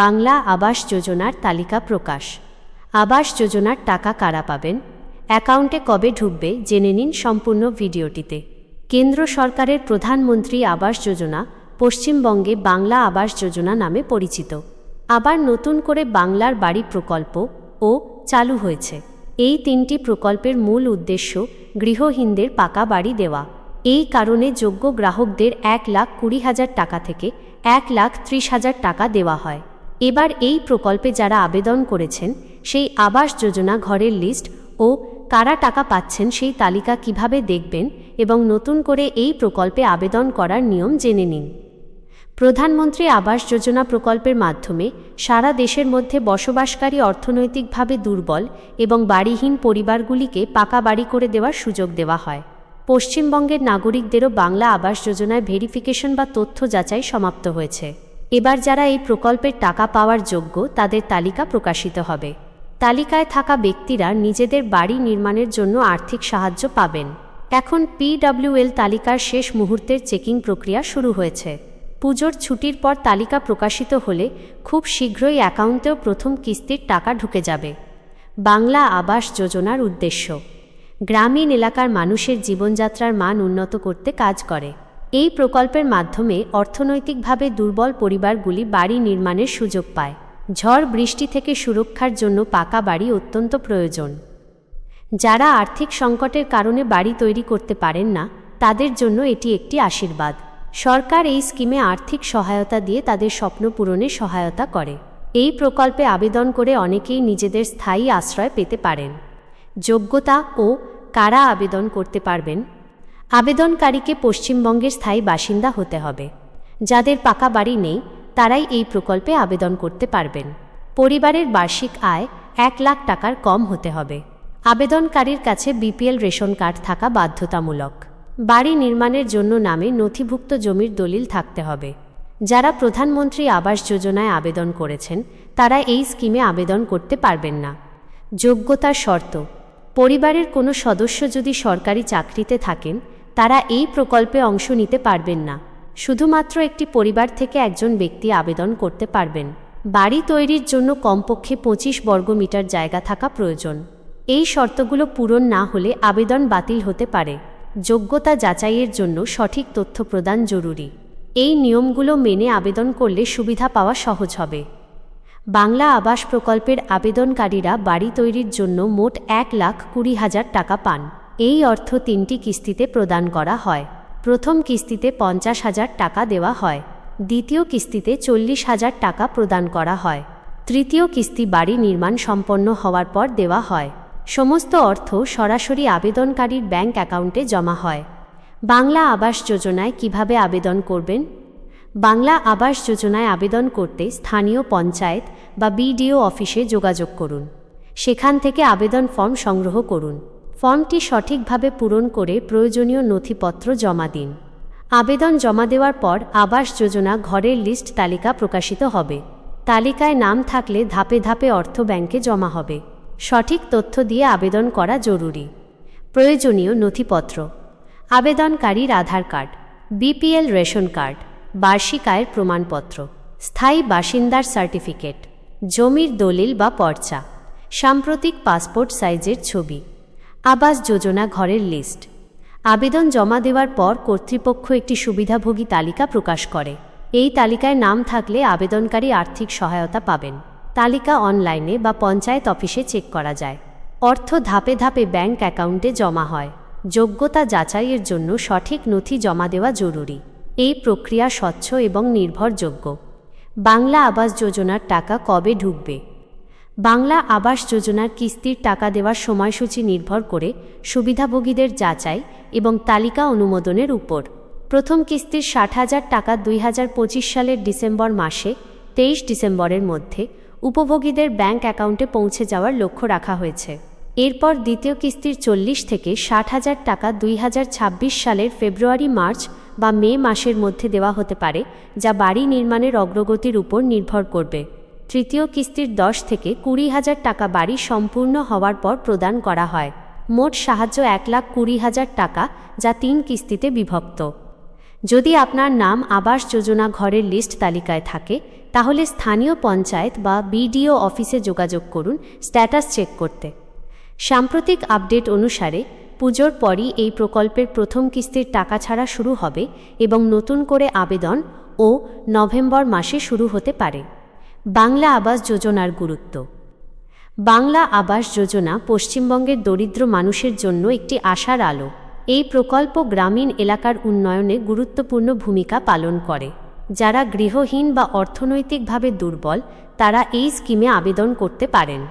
বাংলা আবাস যোজনার তালিকা প্রকাশ। আবাস যোজনার টাকা কারা পাবেন? অ্যাকাউন্টে কবে ঢুকবে? জেনে নিন সম্পূর্ণ ভিডিওটিতে। কেন্দ্র সরকারের প্রধানমন্ত্রী আবাস যোজনা পশ্চিমবঙ্গে বাংলা আবাস যোজনা নামে পরিচিত। আবার নতুন করে বাংলার বাড়ি প্রকল্প ও চালু হয়েছে। এই তিনটি প্রকল্পের মূল উদ্দেশ্য গৃহহীনদের পাকা বাড়ি দেওয়া। এই কারণে যোগ্য গ্রাহকদের এক লাখ কুড়ি হাজার টাকা থেকে এক লাখ ত্রিশ হাজার টাকা দেওয়া হয়। এবার এই প্রকল্পে যারা আবেদন করেছেন, সেই আবাস যোজনা ঘরের লিস্ট ও কারা টাকা পাচ্ছেন সেই তালিকা কীভাবে দেখবেন এবং নতুন করে এই প্রকল্পে আবেদন করার নিয়ম জেনে নিন। প্রধানমন্ত্রী আবাস যোজনা প্রকল্পের মাধ্যমে সারা দেশের মধ্যে বসবাসকারী অর্থনৈতিকভাবে দুর্বল এবং বাড়িহীন পরিবারগুলিকে পাকা বাড়ি করে দেওয়ার সুযোগ দেওয়া হয়। পশ্চিমবঙ্গের নাগরিকদেরও বাংলা আবাস যোজনায় ভেরিফিকেশন বা তথ্য যাচাই সমাপ্ত হয়েছে। এবার যারা এই প্রকল্পের টাকা পাওয়ার যোগ্য, তাদের তালিকা প্রকাশিত হবে। তালিকায় থাকা ব্যক্তিরা নিজেদের বাড়ি নির্মাণের জন্য আর্থিক সাহায্য পাবেন। এখন পিডব্লিউএল তালিকার শেষ মুহূর্তের চেকিং প্রক্রিয়া শুরু হয়েছে। পুজোর ছুটির পর তালিকা প্রকাশিত হলে খুব শীঘ্রই অ্যাকাউন্টেও প্রথম কিস্তির টাকা ঢুকে যাবে। বাংলা আবাস যোজনার উদ্দেশ্য। গ্রামীণ এলাকার মানুষের জীবনযাত্রার মান উন্নত করতে কাজ করে। এই প্রকল্পের মাধ্যমে অর্থনৈতিকভাবে দুর্বল পরিবারগুলি বাড়ি নির্মাণের সুযোগ পায়। ঝড় বৃষ্টি থেকে সুরক্ষার জন্য পাকা বাড়ি অত্যন্ত প্রয়োজন। যারা আর্থিক সংকটের কারণে বাড়ি তৈরি করতে পারেন না, তাদের জন্য এটি একটি আশীর্বাদ। সরকার এই স্কিমে আর্থিক সহায়তা দিয়ে তাদের স্বপ্ন পূরণে সহায়তা করে। এই প্রকল্পে আবেদন করে অনেকেই নিজেদের স্থায়ী আশ্রয় পেতে পারেন। যোগ্যতা ও কারা আবেদন করতে পারবেন আবেদনকারীকে পশ্চিমবঙ্গের স্থায়ী বাসিন্দা হতে হবে। যাদের পাকা বাড়ি নেই, তারাই এই প্রকল্পে আবেদন করতে পারবেন। পরিবারের বার্ষিক আয় এক লাখ টাকার কম হতে হবে। আবেদনকারীর কাছে বিপিএল রেশন কার্ড থাকা বাধ্যতামূলক। বাড়ি নির্মাণের জন্য নামে নথিভুক্ত জমির দলিল থাকতে হবে। যারা প্রধানমন্ত্রী আবাস যোজনায় আবেদন করেছেন, তারা এই স্কিমে আবেদন করতে পারবেন না। যোগ্যতার শর্ত, পরিবারের কোনো সদস্য যদি সরকারি চাকরিতে থাকেন তারা এই প্রকল্পে অংশ নিতে পারবেন না। শুধুমাত্র একটি পরিবার থেকে একজন ব্যক্তি আবেদন করতে পারবেন। বাড়ি তৈরির জন্য কমপক্ষে পঁচিশ বর্গমিটার জায়গা থাকা প্রয়োজন। এই শর্তগুলো পূরণ না হলে আবেদন বাতিল হতে পারে। যোগ্যতা যাচাইয়ের জন্য সঠিক তথ্য প্রদান জরুরি। এই নিয়মগুলো মেনে আবেদন করলে সুবিধা পাওয়া সহজ হবে। বাংলা আবাস প্রকল্পের আবেদনকারীরা বাড়ি তৈরির জন্য মোট এক লাখ কুড়ি হাজার টাকা পান। এই অর্থ তিনটি কিস্তিতে প্রদান করা হয়। প্রথম কিস্তিতে পঞ্চাশ হাজার টাকা দেওয়া হয়। দ্বিতীয় কিস্তিতে চল্লিশ হাজার টাকা প্রদান করা হয়। তৃতীয় কিস্তি বাড়ি নির্মাণ সম্পন্ন হওয়ার পর দেওয়া হয়। সমস্ত অর্থ সরাসরি আবেদনকারীর ব্যাংক অ্যাকাউন্টে জমা হয়। বাংলা আবাস যোজনায় কীভাবে আবেদন করবেন? বাংলা আবাস যোজনায় আবেদন করতে স্থানীয় পঞ্চায়েত বা বিডিও অফিসে যোগাযোগ করুন। সেখান থেকে আবেদন ফর্ম সংগ্রহ করুন। ফর্মটি সঠিকভাবে পূরণ করে প্রয়োজনীয় নথিপত্র জমা দিন। আবেদন জমা দেওয়ার পর আবাস যোজনা ঘরের লিস্ট তালিকা প্রকাশিত হবে। তালিকায় নাম থাকলে ধাপে ধাপে অর্থ ব্যাংকে জমা হবে। সঠিক তথ্য দিয়ে আবেদন করা জরুরি। প্রয়োজনীয় নথিপত্র। আবেদনকারীর Aadhaar card, BPL ration card, বার্ষিক আয়ের প্রমাণপত্র, স্থায়ী বাসিন্দার সার্টিফিকেট, জমির দলিল বা পর্চা, সাম্প্রতিক পাসপোর্ট সাইজের ছবি। আবাস যোজনা ঘরের লিস্ট আবেদন জমা দেওয়ার পর কর্তৃপক্ষ একটি সুবিধাভোগী তালিকা প্রকাশ করে। এই তালিকায় নাম থাকলে আবেদনকারী আর্থিক সহায়তা পাবেন। তালিকা অনলাইনে বা পঞ্চায়েত অফিসে চেক করা যায়। অর্থ ধাপে ধাপে ব্যাংক অ্যাকাউন্টে জমা হয়। যোগ্যতা যাচাইয়ের জন্য সঠিক নথি জমা দেওয়া জরুরি। এই প্রক্রিয়া স্বচ্ছ এবং নির্ভরযোগ্য। বাংলা আবাস যোজনার টাকা কবে ঢুকবে? বাংলা আবাস যোজনার কিস্তির টাকা দেওয়ার সময়সূচি নির্ভর করে সুবিধাভোগীদের যাচাই এবং তালিকা অনুমোদনের উপর। প্রথম কিস্তির ষাট হাজার টাকা দুই হাজার পঁচিশ সালের ডিসেম্বর মাসে, তেইশ ডিসেম্বরের মধ্যে উপভোগীদের ব্যাংক অ্যাকাউন্টে পৌঁছে যাওয়ার লক্ষ্য রাখা হয়েছে। এরপর দ্বিতীয় কিস্তির চল্লিশ থেকে ষাট হাজার টাকা দুই হাজার ছাব্বিশ সালের ফেব্রুয়ারি, মার্চ বা মে মাসের মধ্যে দেওয়া হতে পারে, যা বাড়ি নির্মাণের অগ্রগতির উপর নির্ভর করবে। তৃতীয় কিস্তির দশ থেকে কুড়ি হাজার টাকা বাড়ি সম্পূর্ণ হওয়ার পর প্রদান করা হয়। মোট সাহায্য এক লাখ কুড়ি হাজার টাকা, যা তিন কিস্তিতে বিভক্ত। যদি আপনার নাম আবাস যোজনা ঘরের লিস্ট তালিকায় থাকে, তাহলে স্থানীয় পঞ্চায়েত বা বিডিও অফিসে যোগাযোগ করুন স্ট্যাটাস চেক করতে। সাম্প্রতিক আপডেট অনুসারে, পুজোর পরই এই প্রকল্পের প্রথম কিস্তির টাকা ছাড়া শুরু হবে এবং নতুন করে আবেদন ও নভেম্বর মাসে শুরু হতে পারে। বাংলা আবাস যোজনার গুরুত্ব। বাংলা আবাস যোজনা পশ্চিমবঙ্গের দরিদ্র মানুষের জন্য একটি আশার আলো। এই প্রকল্প গ্রামীণ এলাকার উন্নয়নে গুরুত্বপূর্ণ ভূমিকা পালন করে। যারা গৃহহীন বা অর্থনৈতিকভাবে দুর্বল, তারা এই স্কিমে আবেদন করতে পারেন।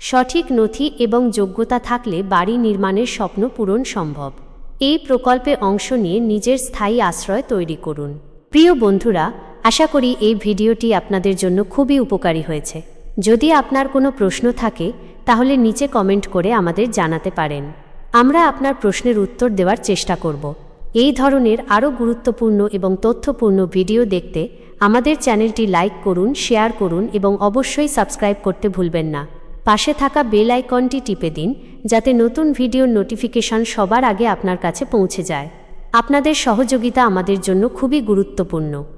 সঠিক নথি এবং যোগ্যতা থাকলে বাড়ি নির্মাণের স্বপ্ন পূরণ সম্ভব। এই প্রকল্পে অংশ নিয়ে নিজের স্থায়ী আশ্রয় তৈরি করুন। প্রিয় বন্ধুরা আশা করি এই ভিডিওটি আপনাদের জন্য খুবই উপকারী হয়েছে। যদি আপনার কোনো প্রশ্ন থাকে, তাহলে নিচে কমেন্ট করে আমাদের জানাতে পারেন। আমরা আপনার প্রশ্নের উত্তর দেওয়ার চেষ্টা করব। এই ধরনের আরও গুরুত্বপূর্ণ এবং তথ্যপূর্ণ ভিডিও দেখতে আমাদের চ্যানেলটি লাইক করুন, শেয়ার করুন এবং অবশ্যই সাবস্ক্রাইব করতে ভুলবেন না। পাশে থাকা বেল আইকনটি টিপে দিন, যাতে নতুন ভিডিওর নোটিফিকেশন সবার আগে আপনার কাছে পৌঁছে যায়। আপনাদের সহযোগিতা আমাদের জন্য খুবই গুরুত্বপূর্ণ।